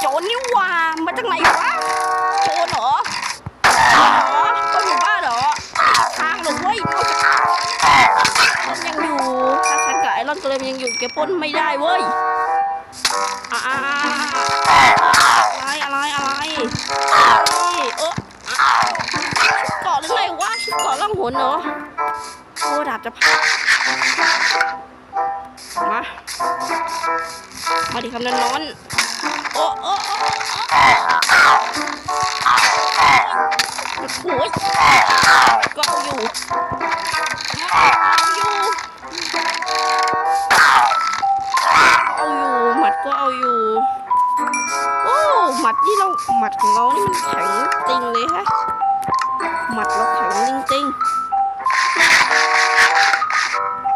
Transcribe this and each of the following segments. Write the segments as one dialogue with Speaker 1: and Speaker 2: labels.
Speaker 1: โจรนี่หว่า มาจากไหนวะ โจรเหรออ๋อก็อยู่บ้านเหรอทางเหรอเว้ยนอกจากมันยังอยู่ถ้าฉันกับไอรอนเกรมยังอยู่แกปล้นไม่ได้เว้ยอะไรอะไรอะไรอะไรเออเกาะหรือไงวะชุดเกาะล่องหนเหรอโอ้ดาบจะพังมา มาดิคำนั้นนอน โอ้โอ้โอ้โอ้ยก็เอาอยู่เอาอยู่เอาอยู่หมัดก็เอาอยู่โอ้หมัดที่เราหมัดของเรานี่มันแข็งจริงเลยฮะหมัดเราแข็งจริงๆ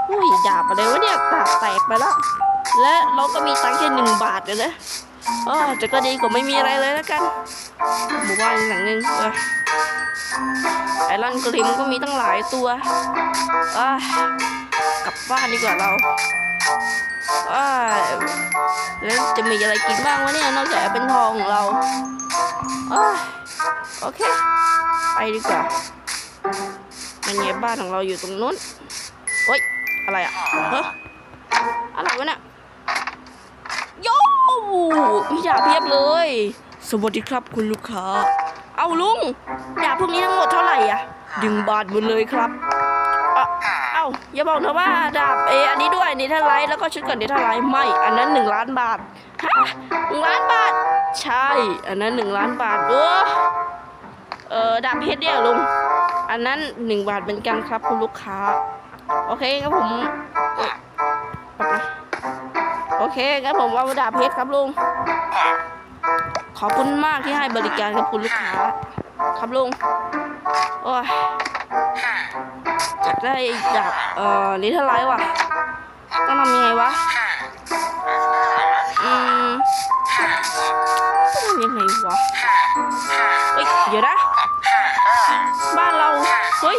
Speaker 1: อุ้ยดาบอะไรวะเนี่ยดาบแตกไปแล้วและเราก็มีตังค์แค่หนึ่งบาทเลยนะ เออแต่ก็ดีกว่าไม่มีอะไรเลยแล้วกัน หมู่บ้านหลังนึงเออไอรอนกริมก็มีตั้งหลายตัวอกลับบ้านดีกว่าเราอแล้วจะมีอะไรกินบ้างวะเนี่ยนอกจากเปิลทองของเราอโอเค ไปดีกว่ามันไงบ้านของเราอยู่ตรงนู้นเฮ้ยอะไรอะเฮ้ยอะไรวะเนี่ย พี่ดาเพียบเลย สวัสดีครับคุณลูกค้า เอาลุงดาพวกนี้ทั้งหมดเท่าไหร่อะดึงบาทหมดเลยครับเอ้าอย่าบอกนะว่าดาบเอออันนี้ด้วยนี่เท่าไรแล้วก็ชุดก่อนนี่เท่าไรไม่ อันนั้นหนึ่งล้านบาทฮะหนึ่งล้านบาท ใช่ อันนั้นหนึ่งล้านบาทด้วยเออดาบเพชรเนี่ยลุงอันนั้นหนึ่งบาทเหมือนกันครับคุณลูกค้า โอเคครับผม เคงั้นผมเอาดาบเพชรครับลุง ขอบคุณมากที่ให้บริการกับคุณลูกค้า ครับลุง โอ้ยอยากได้ดาบเอ่อนี่เท่าไหรวะต้องทำยังไงวะ อืมต้อยังไงวะ เฮ้ย เดี๋ยวนะ บ้านเรา เฮ้ย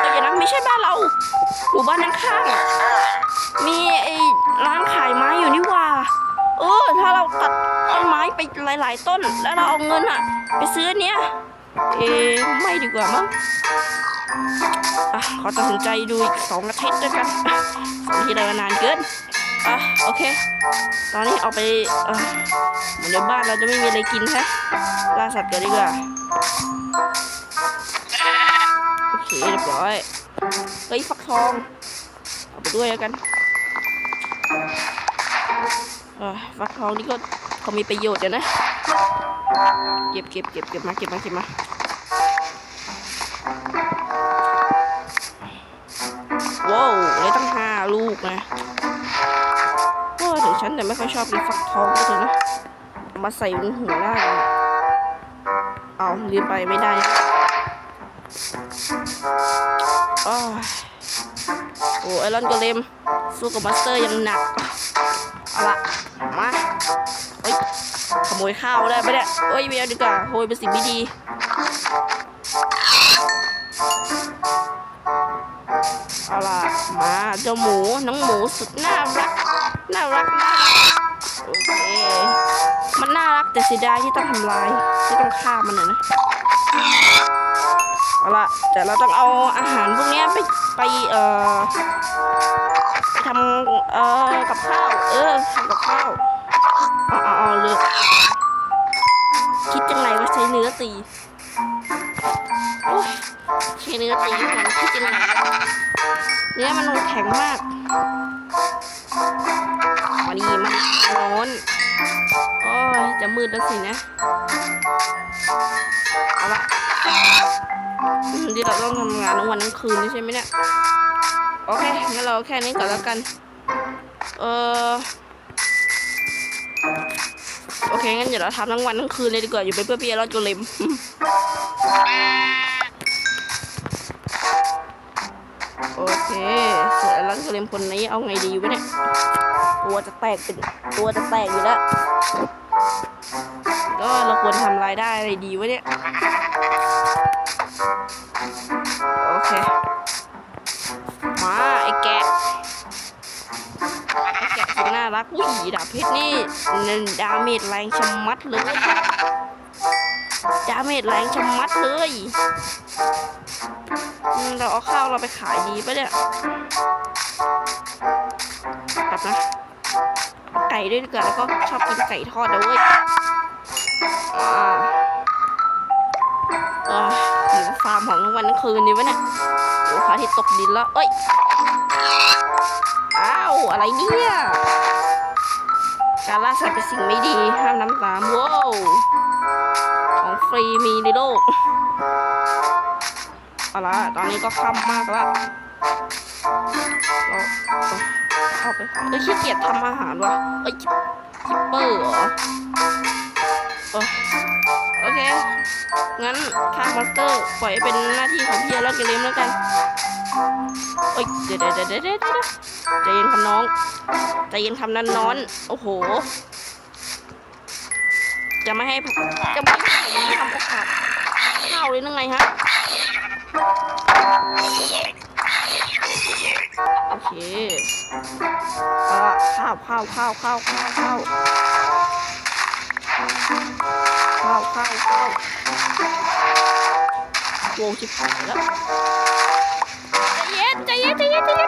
Speaker 1: เดี๋ยวนะไม่ใช่บ้านเราหมู่บ้านข้างๆมีไอ้ ร้านขายไม้อยู่นี่ว่า เออ ถ้าเราตัดต้นไม้ไปหลาย ๆ ต้น แล้วเราเอาเงินอะไปซื้อเนี้ยเอไม่ดีกว่ามั้งอะขอตัดสินใจดูอีกสองอาทิตย์ด้วยกันสองทิตย์เรานานเกินอะโอเค ตอนนี้เอาไปเออเหมือนเดี๋ยวบ้านเราจะไม่มีอะไรกินฮะล่าสัตว์กันดีกว่าโอเคเรียบร้อยเฮ้ยฟักทอง เอาไปด้วยแล้วกัน ฟักทองนี่ก็เขามีประโยชน์นะ เก็บเก็บเก็บเก็บมาเก็บมาเก็บมาว้าวเลยตั้งห้าลูกนะโอ้ถึงฉันแต่ไม่ค่อยชอบกินฟักทองก็เถอะนะ มาใส่บนหัวได้เอาลืมไปไม่ได้อ้โอ้ไอรอนกรเลมสู้กับมาสเตอร์ยังหนัก เอาละ โมยข้าวได้ปะเนี่ยเฮ้ยไม่เอาดีกว่าโหยเป็นสิ่งไม่ดีเอาล่ะมาเจ้าหมูน้องหมูสุดน่ารักน่ารักมากโอเคมันน่ารักแต่เสียดายที่ต้องทำลายที่ต้องฆ่ามันน่ะนะเอาล่ะแต่เราต้องเอาอาหารพวกนี้ไปไปเอ่อไปทำเอ่อกับข้าวเออทำกับข้าว เอาเอาเอาเลยคิดจังไรว่าใช้เนื้อตีโอ้ยใช้เนื้อตีมันคิดจังไรเนื้อมันแข็งมากมานี่มันร้อนโอ้ยจะมืดแล้วสินะเอาละอืมที่เราต้องทำงานทั้งวันทั้งคืนนี่ใช่ไหมเนี่ยโอเคงั้นเราแค่นี้ก่อนแล้วกัน เออ โอเคงั้นเดี๋ยวเราทำทั้งวันทั้งคืนเลยดีกว่าอยู่เป็นเพื่อเพี่เราจะเล็มโอเคเสร็จแล้วก็เล็มคนนี้เอาไงดีวะเนี่ยตัวจะแตกเป็นตัวจะแตกอยู่แล้วก็เราควรทำรายได้อะไรดีวะเนี่ย รักอุ้ยดาบเพชรนี่ดาเมจแรงชะมัดเลยดาเมจแรงชะมัดเลย เราเอาข้าวเราไปขายดีปะเนี่ยกลับนะไก่ด้วยดีกว่าแล้วก็ชอบกินไก่ทอดนะเว้ยอ่าเออหนูฟาร์มของทั้งวันทั้งคืนนี่วะเนี่ยโอ้พระอาทิตย์ตกดินแล้ว เอ้ย อ้าว อะไรเนี่ย การล่าสัตว์เป็นสิ่งไม่ดีห้ามน้ำตามว้าวของฟรีมีในโลกเอาละตอนนี้ก็ค่ำมากแล้วเราเอาไปเอ้ยขี้เกียจทำอาหารวะเอ้ยคิปเปอร์เหรอเออโอเค งั้นฆ่ามอนสเตอร์ ปล่อยให้เป็นหน้าที่ของพี่แล้วเกเลมแล้วกันเอ้ย เดี๋ยวเดี๋ยวเดี๋ยวเดี๋ยวเดี๋ยว ใจเย็นคำน้อง ใจเย็นคำนั้นน้อน โอ้โห จะไม่ให้จะไม่ให้ผมทำโอกาสเข้าเลยนั่งไงฮะ โอเคข้าวข้าวข้าวข้าวข้าวข้าวข้าวข้าวข้าวโว้ชิบหายแล้วใจเย็นใจเย็นใจเย็นใจเย็น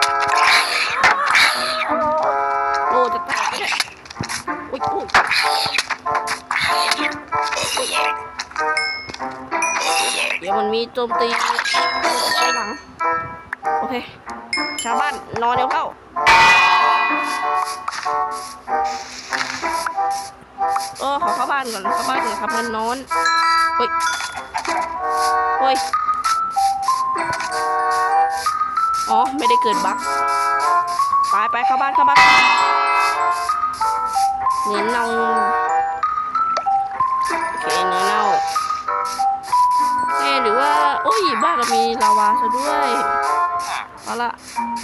Speaker 1: โจมตีด้านหลัง โอเค ชาวบ้านนอนเดี๋ยวเข้า เออขอเข้าบ้านก่อนเข้าบ้านก่อนครับมันนอนเฮ้ยเฮ้ย อ๋อ ไม่ได้เกิดบั๊กไปไปเข้าบ้านเข้าบ้านเนื้อเน่าโโอ้ยบ้านเรามีลาวาซะด้วยเอาละ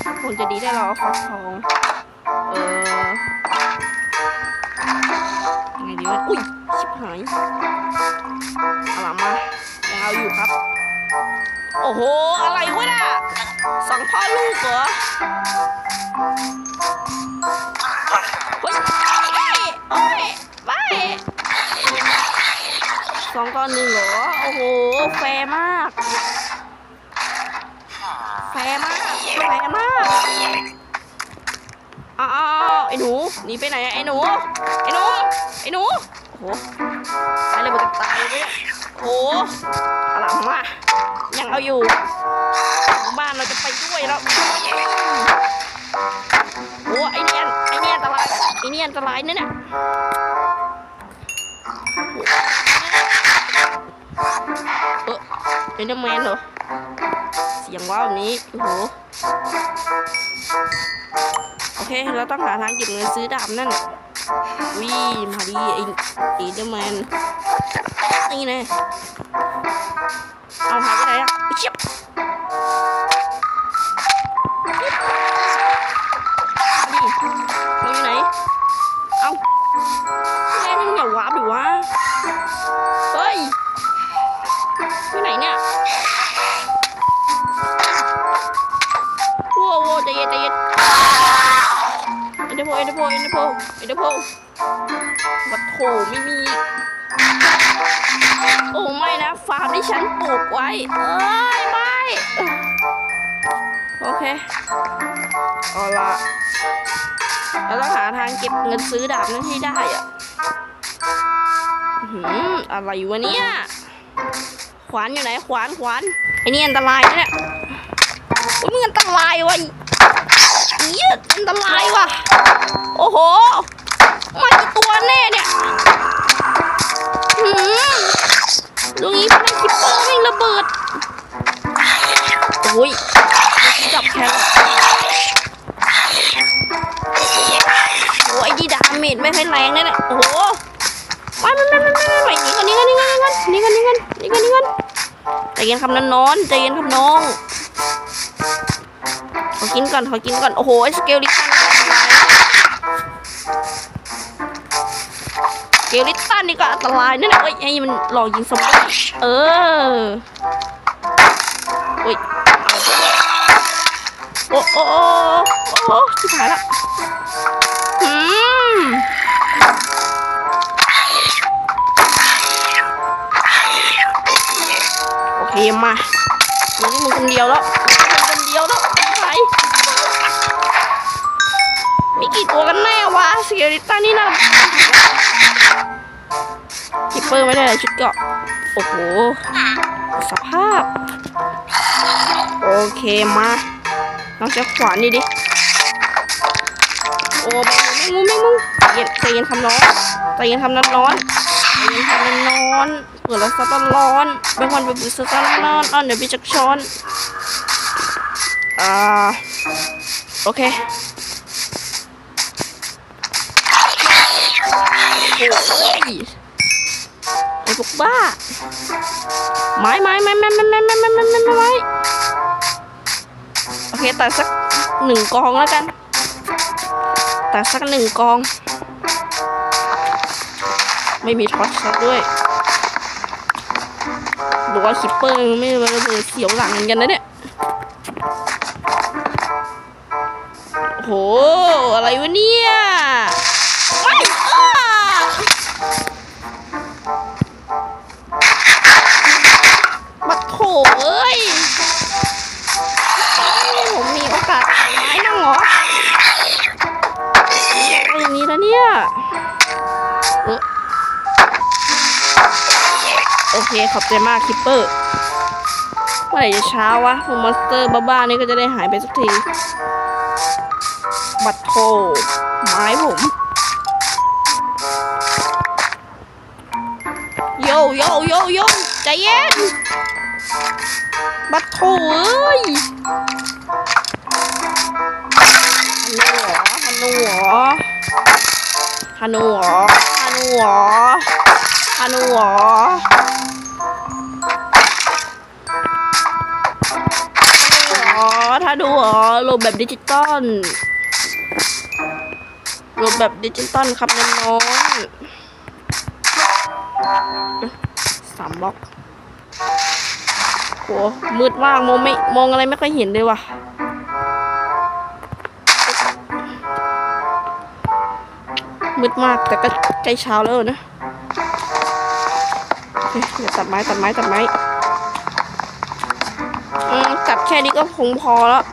Speaker 1: ถ้าคงจะดีได้เราเอาฟักทอง เออยังไงดีวะอุ้ย ชิบหายเอาละมายังเอาอยู่ครับ โอ้โห อะไรวะน่ะสองพ่อลูกเหรอเฮ้ยไม่โอ้ยไม่สองตอนหนึ่งเหรอ โอ้โห แฟมาก ฟร์มากแฟร์มากอ้าวไอ้หนูหนีไปไหนอะไอ้หนู ไอ้หนู ไอ้หนู โอ้โหตายเลยมันจะตายเลยโอ้โหเอาล่ะมายังเอาอยู่ บ้านเราจะไปด้วยแล้ว โอ้ไอเนียนไอเนียนอันตรายไอเนียนอันตรายเนี่ยเนี่ยเออเอ็นเดอร์แมนเหรอ อย่างว่าวแบบนี้โอ้โหโอเค เราต้องหาทางเก็บเงินซื้อดาบนั่นวิ่งมาดีไอเอ็นเดอร์แมนนี่ไงเอาหายไปไหนอะเชิบ ไอ็นเดอร์โพเอ็นเดอร์โพวัดโถไม่มี โอ้ไม่นะ ฟาร์มที่ฉันปลูกไว้ เอ้ยไม่ โอเค เอาละเราต้องหาทางเก็บเงินซื้อดาบนั้นให้ได้อะหืออะไรวะเนี่ย ขวานอยู่ไหน ขวาน ขวาน ไอ้นี่อันตรายนะเนี่ยโอ้ยมึงอันตรายวะเยี่ยอันตรายว่ะ โอ้โห มากี่ตัวแน่เนี่ยหืตรงนี้เป็นคิปเปอร์แม่งระเบิด โอ้ยจับแครอโอ้ยดีดาเมจไม่ค่อยแรงนั่นแหละโอ้โหไปไปไปไปไปหนีกันหนีกันหนีกันหนีกันหนีกันหนีกันหนีกันใจเย็นคำนั้นน้อนใจเย็นคำน้องขอกินก่อนขอกินก่อน โอ้โหสเกลลิก เกลิตันนี่ก็อันตรายนั่นเอ้ยไอ้มันหลอกยิงสมองเออโอ้ยโอ้โอ้โอ้ชิบหายละอืมโอเคมามึงมึงคนเดียวแล้วมึงคนเดียวแล้วไปมีกี่ตัวกันแน่วะสเกลิตัานี่นะ เปอร์ไม่ได้เลยชุดเกาะโอ้โห สภาพ โอเคมาลองใช้ขวานนี่ดิ โอ้แมงมุมแมงมุมแมงใจเย็นใจเย็นคำน้องใจเย็นคำนั้นร้อนใจเย็นคำนั้นร้อนเปิดแล้วซัตร้อนไม่วันไปบุษซัตร้อนอ่อนเดี๋ยวพี่จักช้อนอ่าโอเคโอ้ย ไอ้พวกบ้าไม้ไม้ไม้ไม้ไม้ไม้ไม้ไม้ไม้ไม้ไม้โอเคตัดสักหนึ่งกองแล้วกัน ตัดสักหนึ่งกอง ไม่มีท็อตช็อตด้วยดูว่าคิปเปอร์ไม่ระเบิดเสียวหลังเหมือนกันนะเนี่ยโอ้โห อเคขอบใจมากคิปเปอร์เมื่อไหร่จะเช้าวะพวกมอนสเตอร์บ้าๆนี่ก็จะได้หายไปสักที บัดโถไม้ผม โยโยโยโยใจเย็น บัดโถเอ้ยฮันนูหรอฮันนูหรอฮันนูหรอฮันนูหรอฮันนูหรอ ดูเหรอรูปแบบดิจิตอลรูปแบบดิจิตอลครับน้องสามบล็อกโหมืดมากมองไม่มองอะไรไม่ค่อยเห็นเลยว่ะมืดมากแต่ก็ใกล้เช้าแล้วนะเดี๋ยวตัดไม้ตัดไม้ตัดไม้ แค่นี้ก็คงพอแล้ว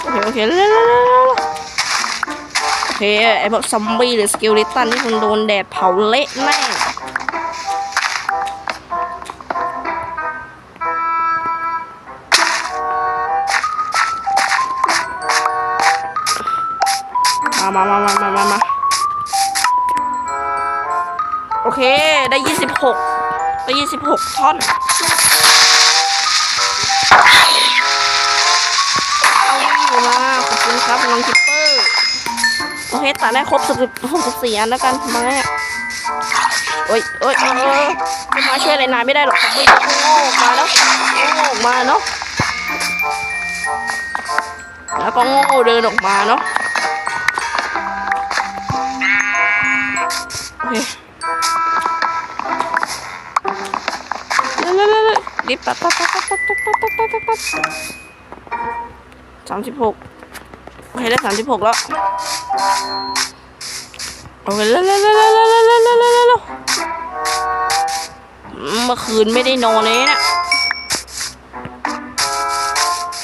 Speaker 1: โอเค โอเคเร็วโอเค ไอ้พวกซอมบี้หรือสกิลลิตันที่คงโดนแดดเผาเละแน่มามามามามามา อเค ได้ยี่สิบหกได้ยี่สิบหกท่อน เอามา ขอบคุณครับน้องคิปเปอร์ โอเค ตัดได้ครบสิบหกสิบสี่อันแล้วกันไม้อะโอ้ยโอ้ยเออไม่มาช่วยอะไรนายไม่ได้หรอกมไม่โง่ออกมาแล้วโง่ออกมาเนาะ แล้วก็โง่เดินออกมาเนาะโอเคเร็วๆๆๆรีบตัดตัดตัดตัดตัดตัดตัดตัดตัดตัดตัดสามสิบหกโอเคได้สามสิบหกแล้วโอเคเร็วเร็วเร็วเร็วเร็วเร็วเร็วเร็วเมื่อคืนไม่ได้นอนเลยนะ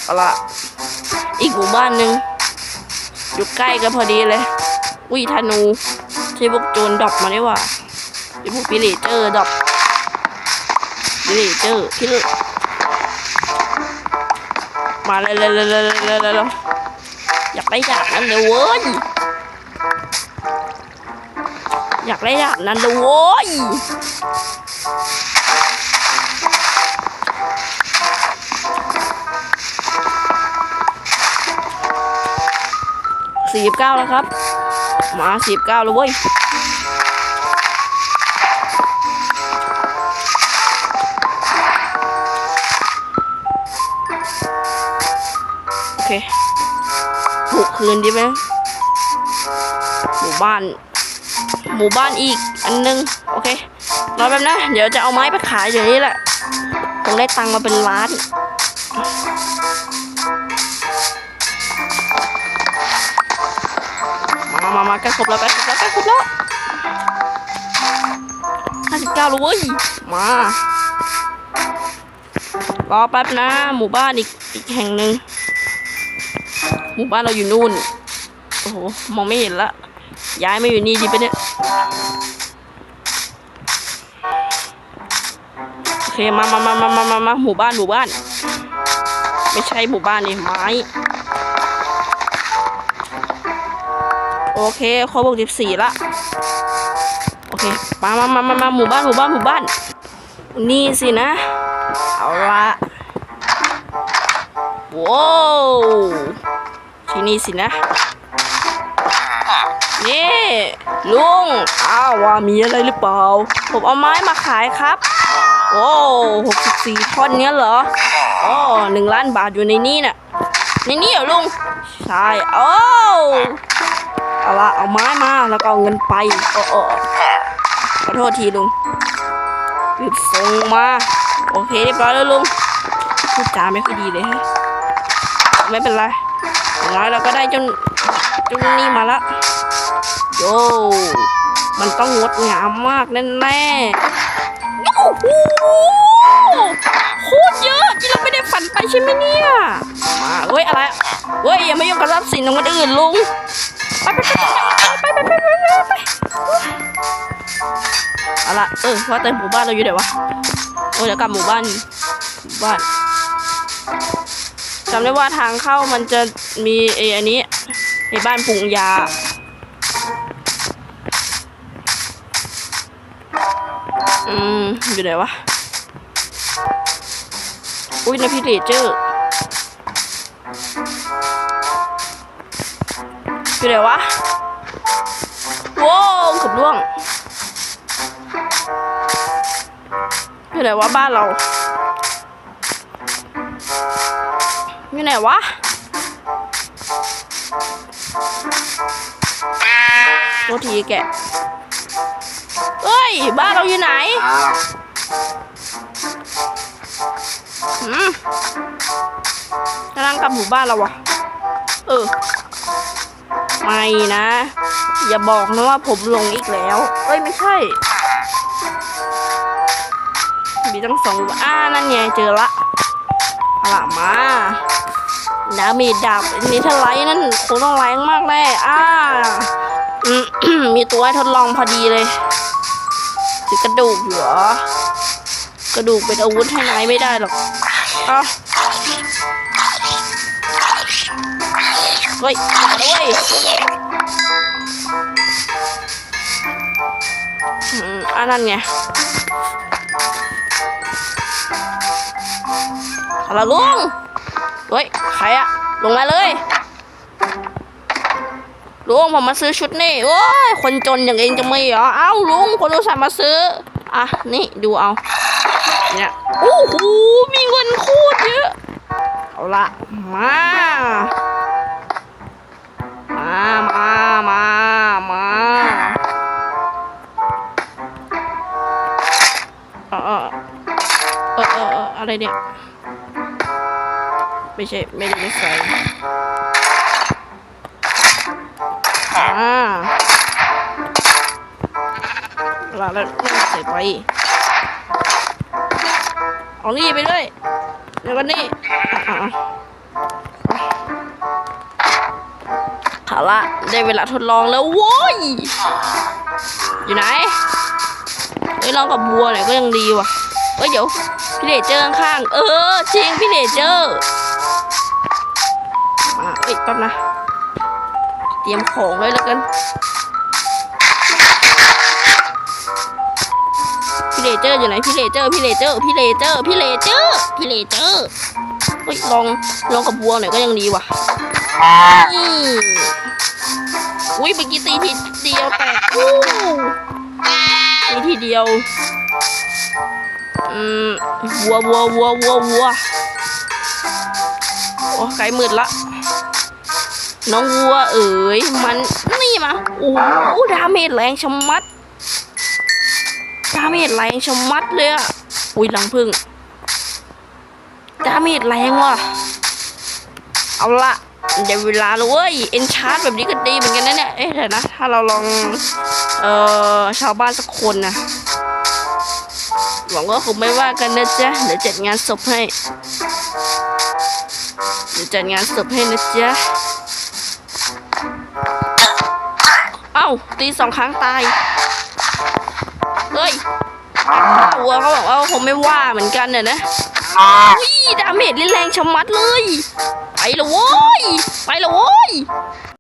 Speaker 1: เอาละอีกหมู่บ้านหนึ่งอยู่ใกล้กันพอดีเลยอุ้ยธนูที่พวกโจรดรอปมาได้ว่าที่พวกพิเลเจอร์ดรอป เลเจอร์พิลมาเลยเลยเลยเลยเลยอยากได้ดาบนั่นเลยเว้ยอยากได้ดาบนั้นเลยโว้ยสี่สิบเก้าแล้วครับ มาสี่สิบเก้าแล้วเว้ย บุกคืนดีไหมหมู่บ้าน หมู่บ้านอีกอันนึง โอเครอแป๊บนะ เดี๋ยวจะเอาไม้ไปขายเดี๋ยวนี้แหละคงได้ตังค์มาเป็นล้านมามามามาใกล้ครบแล้วใกล้ครบแล้วใกล้ครบแล้วห้าสิบเก้าแล้วเว้ยมารอแป๊บนะ หมู่บ้านอีกอีกแห่งหนึ่ง หมู่บ้านเราอยู่นู่น โอ้โห มองไม่เห็นละ ย้ายมาอยู่นี่ดีปะเนี่ย โอเค มามามามามามามาหมู่บ้าน หมู่บ้าน ไม่ใช่หมู่บ้านนี่ไม้ โอเคครบบกสิบสี่ละ โอเค มามามามามาหมู่บ้าน หมู่บ้าน หมู่บ้าน นี่สินะ เอาละว้าว ที่นี่สินะ นี่ลุงอ้าวว่ามีอะไรหรือเปล่า ผมเอาไม้มาขายครับ โอ้หกสิบสี่ท่อนเนี้ยเหรออ๋อหนึ่งล้านบาทอยู่ในนี้น่ะ ในนี้เหรอลุง ใช่โอ้เอาละเอาไม้มาแล้วก็เอาเงินไป โอ้โอ้ขอโทษทีลุงรีบส่งมา โอเคเรียบร้อยแล้วลุงพูดจาไม่ค่อยดีเลยฮะไม่เป็นไร อย่างน้อยเราก็ได้จนจนนี่มาละโยมันต้องงดงามมากแน่ๆโอ้โหโคตรเยอะที่เราไม่ได้ฝันไปใช่ไหมเนี่ยมาเฮ้ยอะไรเฮ้ยอย่ามายุ่งกับทรัพย์สินของคนอื่นลุงไปไปไปไปไปไปไปไปไปอาละเออว่าแต่หมู่บ้านเราอยู่ไหนวะโอ้เดี๋ยวกลับหมู่บ้านหมู่บ้าน จำได้ว่าทางเข้ามันจะมีไอ้อันนี้ไอ้บ้านปรุงยา อืม อยู่ไหนวะ อุ้ยนะพี่เดเจอร์อยู่ไหนวะว้าวเกับล่วงอยู่ไหนวะบ้านเรา อยู่ไหนวะโทษทีแกเฮ้ย บ้านเราอยู่ไหนหืมกำลังกลับหมู่บ้านเราวะเออ ไม่นะ อย่าบอกนะว่าผมลงอีกแล้ว เอ้ย ไม่ใช่ มีตั้งสองอ่านั่นไงเจอละอาละมา ดาเมจดาบนิทไลท์นั่นคงต้องแรงมากแน่อ่ามีตัวให้ทดลองพอดีเลยถือกระดูกเหรอกระดูกเป็นอาวุธให้นายไม่ได้หรอกอะเฮ้ยมาด้วยอันนั้นไงอะไรลุง รอะลงมาเลยลุงผมมาซื้อชุดนี่โอ้ยคนจนอย่างเองจะไม่เหรอเอ้าลุงคนอุตส่าห์มาซื้ออะนี่ดูเอาเนี่ยโอ้โหมีเงินคตรเยอะเอาละมามามามามาเออเออเออเออเอออะไรเนี่ย ไม่ใช่ไม่ได้ใส่อ่าลาแล้วใส่ไปเอานี่ไปด้วยเดี๋ยวกันนี่อะเอาละได้เวลาทดลองแล้วโว้ย อยู่ไหนเฮ้ยลองกับบัวหน่อยก็ยังดีว่ะเฮ้ยเดี๋ยวพี่เดชเจอข้างๆเออ จริงพี่เดชเจอมาเอ้ยแป๊บนะ เตรียมของไว้แล้วกันพี่เลเจอร์อยู่ไหนพี่เลเจอร์พี่เลเจอร์พี่เลเจอร์พี่เลเจอร์พี่เลเจอร์เฮ้ยลองลองกับวัวหน่อยก็ยังดีว่ะอืมอุ้ยเมื่อกี้ตีทีเดียวแตกอู้ตีทีเดียวอืมวัววัววัววัววัวโอ้ไกลมืดละ น้องวัวเอ๋ยมันนี่มาโอ้โหดาเมจแรงชะมัดดาเมจแรงชะมัดเลยอะอุ้ยหลังพึ่งดาเมจแรงว่ะเอาละเดี๋ยวเวลาเลยเว้ยเอ็นชาร์แบบนี้ก็ดีเหมือนกันนะเนี่ยเอ๊ะเดี๋ยวนะถ้าเราลองเอ่อชาวบ้านสักคนนะหวังว่าคงไม่ว่ากันนะจ๊ะเดี๋ยวจัดงานศพให้เดี๋ยวจัดงานศพให้นะจ๊ะ อ้าตีสองครั้งตาย เฮ้ยวัวเขาบอกว่าคงไม่ว่าเหมือนกันน่ะนะอุ้ยดาเมจแรงชะมัดเลย ไปละโว้ย ไปละโว้ย